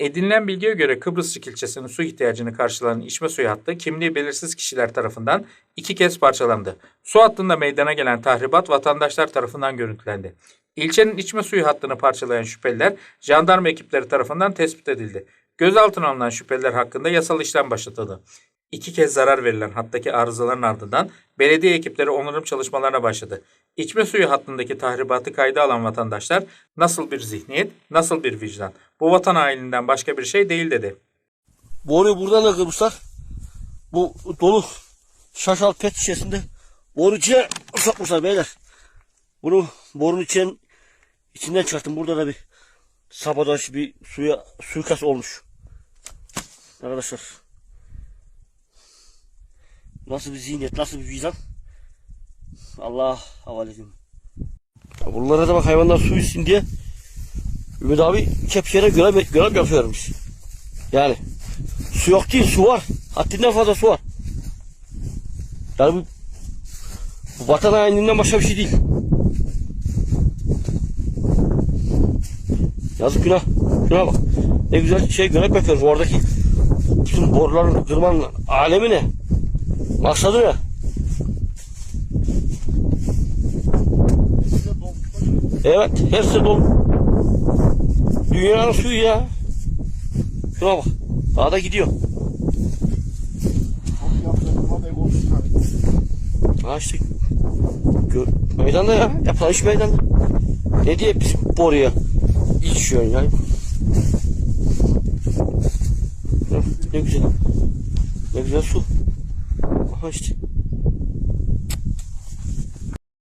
Edinilen bilgiye göre Kıbrısçık ilçesinin su ihtiyacını karşılayan içme suyu hattı kimliği belirsiz kişiler tarafından iki kez parçalandı. Su hattında meydana gelen tahribat vatandaşlar tarafından görüntülendi. İlçenin içme suyu hattını parçalayan şüpheliler jandarma ekipleri tarafından tespit edildi. Gözaltına alınan şüpheliler hakkında yasal işlem başlatıldı. İki kez zarar verilen hattaki arızaların ardından belediye ekipleri onarım çalışmalarına başladı. İçme suyu hattındaki tahribatı kayda alan vatandaşlar nasıl bir zihniyet, nasıl bir vicdan? Bu vatan haininden başka bir şey değil dedi. Boruyu buradan da kırmışlar. Bu dolu şaşal pet şişesinde boru içine sokmuşlar beyler. Bunu borunun içinden, içinden çıkarttım. Burada da bir sabadaş bir suya suikast olmuş. Arkadaşlar. Nasıl bir zihniyet, nasıl bir vicdan? Allah havale. Ya Bunlara da bak hayvanlar su içsin diye Ümit abi kepçeyle görev, görev yapıyormuş. Yani su yok değil su var. Haddinden fazla su var. Yani bu, bu vatan hainliğinden başka bir şey değil. Yazık günah. Şuna bak. Ne güzel şey görev yapıyoruz. Oradaki bütün boruların kırmanın alemi ne? Maksadı ne? Evet, şey dolu. Dünyanın suyu ya. Şuna bak. Daha da gidiyor. Ha işte. Gör, meydanda ya. Yapılan iş meydanda. Ne diye biz boruya içiyorsun ya. Ne güzel. Ne güzel su. Aha işte.